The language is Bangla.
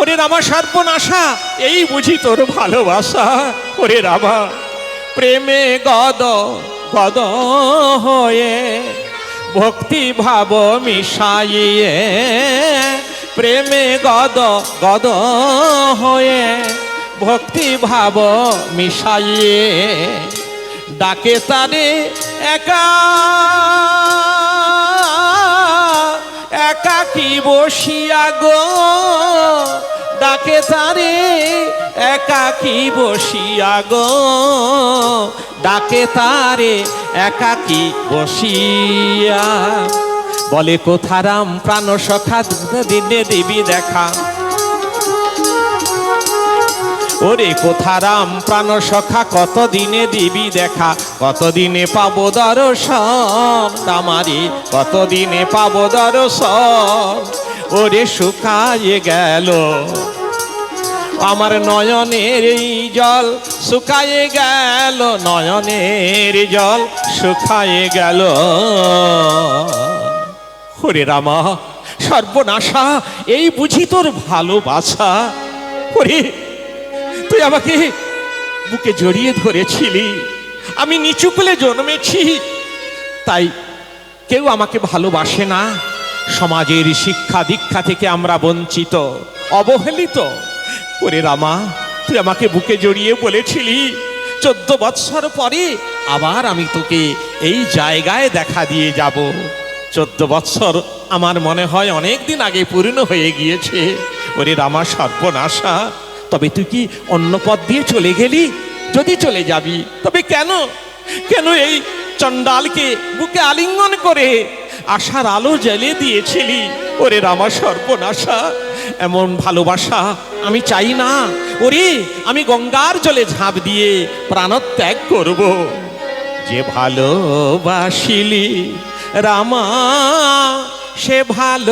ওরে রামা, সর্বনাশা। এই বুঝি তোর ভালোবাসা। ওরে রামা, প্রেমে গদ গদ হয়ে ভক্তি ভাব মিশাইয়ে, প্রেমে গদ গদ হয়ে ভক্তি ভাব মিশাইয়ে, ডাকে তারে একা। একাকি বসিয়া গো। ডাকে তারে একাকি বসিয়া গো। ডাকে তারে একাকি বসিয়া। বলে, কোথারাম প্রাণ সখা দিনে দেবী দেখা। ওরে কোথারাম প্রাণ সখা কত দিনে দিবি দেখা? কত দিনে পাবো দর্শন তামারি? কত দিনে পাবো দর্শন? ওরে শুকায়ে গেল। আমার নয়নের এই জল শুকায়ে গেল, নয়নের জল শুকায়ে গেল। ওরে রামা, সর্বনাশা, এই বুঝি তোর ভালোবাসা? ওরে তুই আমাকে বুকে জড়িয়ে ধরেছিলি। আমি নিচু কুলে জন্মেছি। তাই কেউ আমাকে ভালোবাসে না। সমাজের শিক্ষা দীক্ষা থেকে আমরা বঞ্চিত, অবহেলিত। ওরে রামা, তুই আমাকে বুকে জড়িয়ে বলেছিলি, চোদ্দ বৎসর পরে আবার আমি তোকে এই জায়গায় দেখা দিয়ে যাব। চোদ্দ বৎসর আমার মনে হয় অনেক দিন আগে পূর্ণ হয়ে গিয়েছে। ওরে রামা, সর্বনাশা। তবে তুই কি অন্য পথ দিয়ে চলে গেলি? যদি চলে যাবি, তবে কেন? কেন এই চণ্ডালকে বুকে আলিঙ্গন করে আশার আলো জ্বালিয়ে দিয়েছিলি? ওরে রামা সর্বনাশা, এমন ভালোবাসা আমি চাই না। ওরে, আমি গঙ্গার জলে ঝাঁপ দিয়ে প্রাণত্যাগ করব। যে ভালোবাসিলি রামা, সে ভালো